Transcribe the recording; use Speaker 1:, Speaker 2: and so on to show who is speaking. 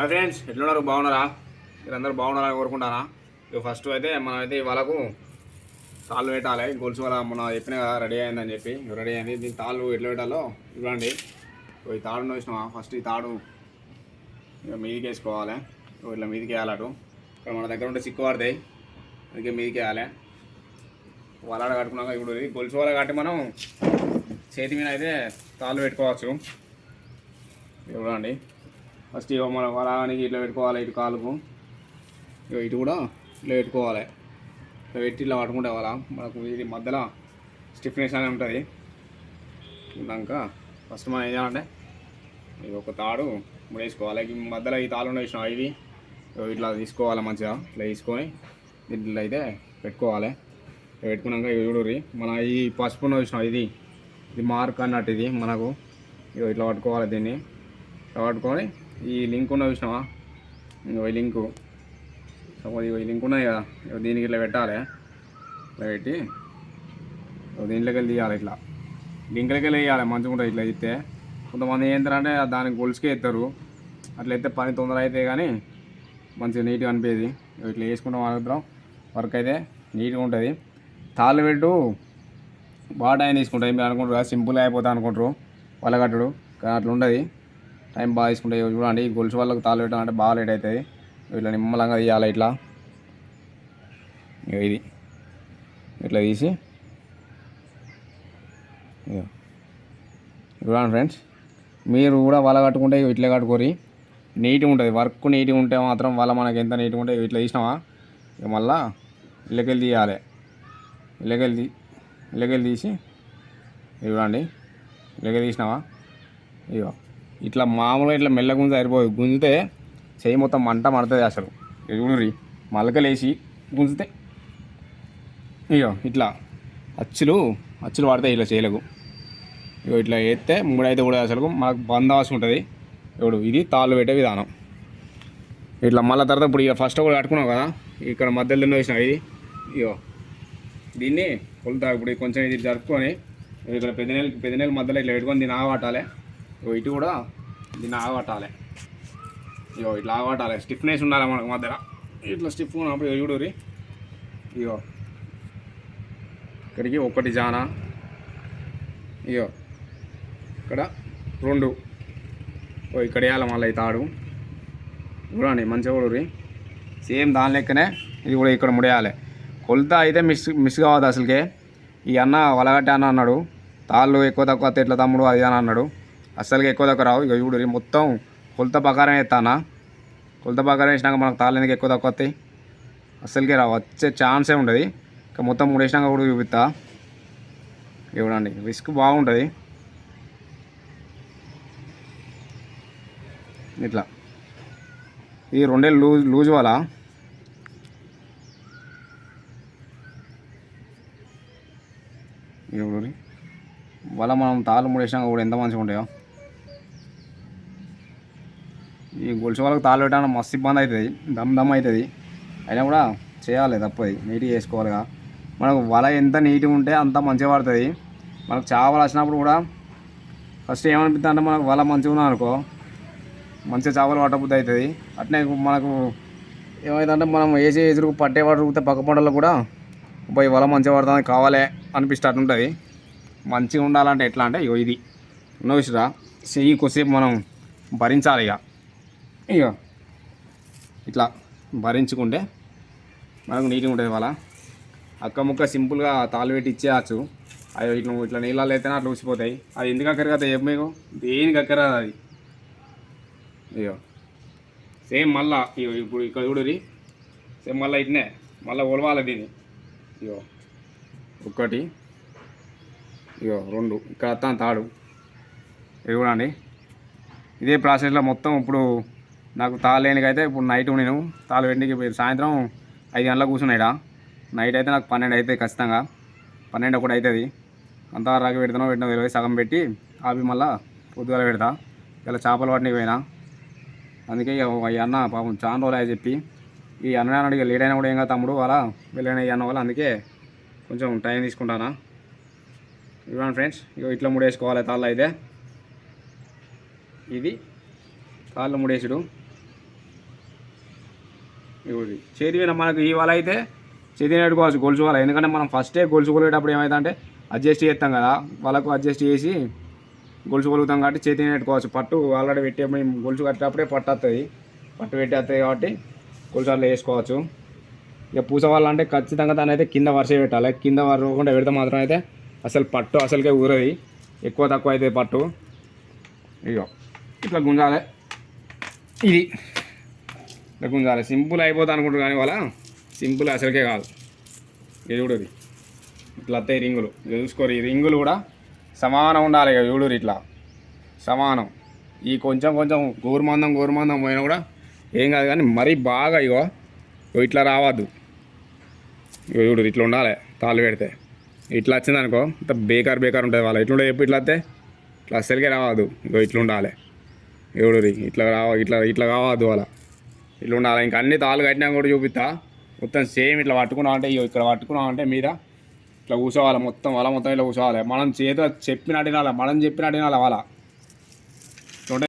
Speaker 1: Hi friends ఎట్లున్నారు? బాగున్నారా? మీరందరూ బాగున్నారా కోరుకుంటారా ఇక ఫస్ట్ అయితే మనం అయితే వాళ్ళకు తాళ్ళు పెట్టాలి. గొలుసు వాళ్ళ మన చెప్పిన కదా రెడీ అయిందని చెప్పి. రెడీ అయింది. దీని తాళ్ళు ఎట్లా పెట్టాలో ఇవ్వండి ఈ తాడు వేసినావా? ఫస్ట్ ఈ తాడు ఇక మీదికి వేసుకోవాలి ఇట్లా మీదికి వేయాలి అటు. ఇక్కడ మన దగ్గర ఉంటే సిక్కు పడతాయి. అందుకే మీదికి వేయాలి వలాడ కట్టుకున్నాక ఇప్పుడు గొలుసు వల కట్టి మనం చేతి మీద అయితే తాళ్ళు పెట్టుకోవచ్చు. చూడండి. ఫస్ట్ ఇక మన వరానికి ఇట్లా పెట్టుకోవాలి ఇటు కాలుకు. ఇక ఇటు కూడా ఇట్లా పెట్టుకోవాలి. ఇట్లా పెట్టి ఇట్లా పట్టుకుంటే వాళ్ళ మనకు ఇది మధ్యలో స్టిఫ్నెస్ అనేది ఉంటుంది. ఉన్నాక ఫస్ట్ మనం ఏం చేయాలంటే ఇది ఒక తాడు వేసుకోవాలి. ఈ మధ్యలో ఈ తాళ్ళు ఉన్నాయి ఇవి ఇట్లా తీసుకోవాలి మంచిగా. ఇట్లా తీసుకొని దీంట్లో అయితే పెట్టుకోవాలి. పెట్టుకున్నాక ఇవి చూడుర్రి మన ఈ పసుపు ఉన్న ఇది? ఇది మార్క్ అన్నట్టు ఇది మనకు. ఇగో ఇట్లా పట్టుకోవాలి దీన్ని. ఇట్లా పట్టుకొని ఈ లింక్ ఉన్న చూసినావా? ఇగో ఈ లింకు. సపోజ్ ఇగో ఈ లింక్ ఉన్నది కదా ఇగో దీనికి ఇట్లా పెట్టాలి. ఇట్లా పెట్టి దీంట్లోకి వెళ్ళి తీయాలి ఇట్లా. లింక్లకి వెళ్ళి వేయాలి మంచిగా ఉంటుంది ఇట్లా ఇస్తే కొంతమంది ఏం దానికి గొలుసుకే ఎత్తారు. అట్లా అయితే పని తొందర అయితే కానీ మంచిగా నీట్గా అనిపేది. ఇట్లా వేసుకుంటాం మాత్రం వర్క్ అయితే నీట్గా ఉంటుంది. తాళ్ళు పెట్టు బాగా టైం తీసుకుంటాయి మీరు అనుకుంటారు సింపుల్ సింపుల్గా అయిపోతా అనుకుంటారు. వాళ్ళ కానీ అట్లా ఉండదు. టైం బాగా తీసుకుంటే చూడండి గొలుసు వాళ్ళకి తాళ్ళు పెట్టాలంటే బాగా లేట్ అవుతుంది. ఇట్లా నిమ్మలంగా తీయాలి ఇట్లా. ఇది. ఇట్లా తీసి. ఇగో. చూడండి ఫ్రెండ్స్ మీరు కూడా వల కట్టుకుంటే ఇగో ఇట్లే కట్టుకోరి నీట్గా ఉంటుంది. వర్క్ నీట్గా ఉంటే మాత్రం వల మనకి ఎంత నీట్గా ఉంటే ఇట్లా తీసినావా? ఇక మళ్ళా ఇళ్ళకెళ్ళి తీయాలి. ఇళ్ళకెళ్ళి తీ ఇళ్ళకెళ్ళి తీసి. చూడండి. ఇళ్ళకెళ్ళి తీసినావా? ఇగో. ఇట్లా మామూలుగా ఇట్లా మెల్ల గుంజ సరిపోయి గుంజితే చేయి మొత్తం మంట మడుతుంది అసలు. ఇక చూడుర్రి మలకలేసి గుంజితే ఇగో ఇట్లా అచ్చులు అచ్చులు పడతాయి ఇట్లా చేయలకు ఇగో ఇట్లా వేస్తే మూడైతే కూడా అసలు మనకు బంద్ అవసరం ఉంటుంది. ఇప్పుడు ఇది తాళ్ళు పెట్టే విధానం. ఇట్లా మళ్ళీ తర్వాత ఇప్పుడు ఇక ఫస్ట్ కూడా కట్టుకున్నావు కదా ఇక్కడ మధ్యలో వేసిన ఇది? ఇగో దీన్ని కొలుతా ఇప్పుడు కొంచెం ఇది జరుపుకొని ఇక్కడ పెద్ద నెల పెద్ద నెల మధ్యలో ఇట్లా పెట్టుకొని దీన్ని ఆగబట్టాలి ఇగో ఇటు కూడా దీన్ని ఆగబట్టాలి. ఇగో ఇట్లా ఆగబట్టాలి. స్టిఫ్నెస్ ఉండాలి మనకు మధ్యలో. ఇట్లా స్టిఫ్ ఉన్నప్పుడు చూడు చూడురి ఇగో ఇక్కడికి ఒకటి జానా. ఇగో ఇక్కడ రెండు. ఓ ఇక్కడ వేయాలి మళ్ళీ తాడు. చూడండి మంచిగా కూడా సేమ్ దాని లెక్కనే ఇది కూడా ఇక్కడ ముడేయాలి. కొలత అయితే మిస్ మిస్ కావద్దు అసలుకే. ఈ అన్న వలగట్టే అన్న అన్నాడు. తాళ్ళు ఎక్కువ తక్కువ వస్తే ఎట్లా తమ్ముడు అది అని అన్నాడు. అస్సలుగా ఎక్కువ దగ్గర రావు. ఇక చూడు మొత్తం కొలత ప్రకారం వేస్తానా కొలత ప్రకారం వేసినాక మనకు తాళ్ళు ఎక్కువ తక్కువ వస్తాయి? అస్సలకే రావు. వచ్చే ఛాన్సే ఉండదు. ఇక మొత్తం ముడేసినాక కూడా చూపిస్తా. చూడండి రిస్క్ బాగుంటుంది. ఇట్లా. ఇది రెండేళ్ళు లూజ్ లూజ్ వల్ల ఎవరు వల్ల మనం తాళ్ళు ముడేసినాక కూడా ఎంత మంచిగా ఉంటాయో. ఈ గొలుసు వాళ్ళకి తాళ్ళు పెట్టడానికి మస్తు ఇబ్బంది అవుతుంది. దమ్ దమ్ అవుతుంది. అయినా కూడా చేయాలి తప్పది. నీట్గా చేసుకోవాలిగా. మనకు వల ఎంత నీట్గా ఉంటే అంత మంచిగా పడుతుంది. మనకు చేపలు వచ్చినప్పుడు కూడా ఫస్ట్ ఏమనిపిస్తుంది అంటే మనకు వల మంచిగా ఉన్నా అనుకో. మంచిగా చేపలు పట్టబుద్ధి అవుతుంది. అట్నే మనకు ఏమైందంటే మనం వేసే ఎదురు పట్టే పడితే పక్క పంటలో కూడా పోయి వల మంచిగా పడుతుంది కావాలి అనిపిస్తే అట్టుంటుంది మంచిగా ఉండాలంటే ఎట్లా అంటే ఇగో ఇది. నోసిరా చెయ్యి కొద్దిసేపు మనం భరించాలి ఇక ఇక ఇట్లా భరించుకుంటే మనకు నీట్గా ఉంటుంది వాళ్ళ అక్క ముక్క సింపుల్గా తాళ్ళు పెట్టి ఇచ్చేయచ్చు. అవి ఇట్లా ఇట్లా నీళ్ళలో అయితేనే అట్లా ఊసిపోతాయి అది ఎందుకు అక్కర కదా ఏం మీకు? దేనికి అక్కర అది? అయ్యో సేమ్ మళ్ళా ఇగో ఇప్పుడు ఇక్కడ చూడురి సేమ్ మళ్ళీ ఇట్నే మళ్ళీ ఒలవాలి దీన్ని. ఇగో ఒకటి ఇగో రెండు ఇక్కడ వస్తాను తాడు. ఇది చూడండి. ఇదే ప్రాసెస్లో మొత్తం ఇప్పుడు నాకు తాళలేనికైతే అయితే ఇప్పుడు నైట్ నేను తాళ వెండికి పోయి సాయంత్రం ఐదు గంటలకు కూర్చున్నాయిడా నైట్ అయితే నాకు పన్నెండు అవుతుంది ఖచ్చితంగా. పన్నెండు ఒకటి అవుతుంది అంతా రాగి పెడతానో పెట్టిన తెలియదు సగం పెట్టి ఆపి మళ్ళా పొద్దుగాల పెడతా. ఇలా చేపలు పట్టినవి పోయినా. అందుకే ఈ అన్న పాపం చాలా రోజులు అయ్యి చెప్పి ఈ అన్న అడిగి లేట్ అయినా కూడా ఏం కాదు తమ్ముడు. అలా వెళ్ళిన ఈ అన్న వల్ల అందుకే కొంచెం టైం తీసుకుంటానా. ఇవ్వండి ఫ్రెండ్స్ ఇక ఇట్లా ముడేసుకోవాలి తాళ్ళు అయితే. ఇది తాళ్ళు ముడేసుడు. ఇవి చేతి మీద మనకు ఈ వల అయితే చేతి పెట్టుకోవచ్చు గొలుసు వల. ఎందుకంటే మనం ఫస్టే గొలుసు కొలిగేటప్పుడు ఏమైందంటే అడ్జస్ట్ చేస్తాం కదా వాళ్ళకు అడ్జస్ట్ చేసి గొలుసు కొలుగుతాం కాబట్టి చేతి మీద పెట్టుకోవచ్చు. పట్టు ఆల్రెడీ పెట్టే మేము గొలుసు కట్టేటప్పుడే పట్టు వస్తుంది పట్టు పెట్టేస్తుంది కాబట్టి గొలుసు అట్లా వేసుకోవచ్చు. ఇక పూస వాళ్ళ అంటే ఖచ్చితంగా దాని అయితే కింద వరుస పెట్టాలి. కింద వరకుండా పెడితే మాత్రం అయితే అసలు పట్టు అసలుకే ఊరది. ఎక్కువ తక్కువ అయితే పట్టు. ఇగో ఇట్లా గుంజాలి. ఇది. ఇట్లా గుంజాలి సింపుల్ అయిపోతుంది అనుకుంటారు కానీ వాళ్ళ సింపుల్ అసలుకే కాదు. ఇది చూడది ఇట్లా వస్తాయి రింగులు. చూసుకోరు ఈ రింగులు కూడా సమానం ఉండాలి ఇక చూడరు ఇట్లా. సమానం. ఈ కొంచెం కొంచెం గోరుమందం గోరుమందం పోయినా కూడా ఏం కాదు కానీ మరీ బాగా ఇగో ఇట్లా రావద్దు. ఇగో చూడు ఇట్లా ఉండాలి తాళ్ళు పెడితే. ఇట్లా వచ్చింది అనుకో ఇంత బేకార్ బేకార్ ఉంటుంది వాళ్ళ. ఇట్లుండే చెప్పు ఇట్లా వస్తే ఇట్లా అస్సలకే రావద్దు. ఇగో ఇట్లా ఉండాలి. ఎవడు ఇట్లా రావ ఇట్లా ఇట్లా కావద్దు వాళ్ళ. ఇట్లా ఉండాలి. ఇంకా అన్ని తాళ్ళు కట్టినా కూడా చూపిస్తా మొత్తం సేమ్ ఇట్లా పట్టుకున్నాం అంటే ఇగో ఇక్కడ పట్టుకున్నాం అంటే మీద ఇట్లా కూర్చోవాలి. మొత్తం వాళ్ళ మొత్తం ఇట్లా కూర్చోవాలి. మనం చేత చెప్పినట్టు వినాలి? మనం చెప్పినట్టు వినాలి వాళ్ళ?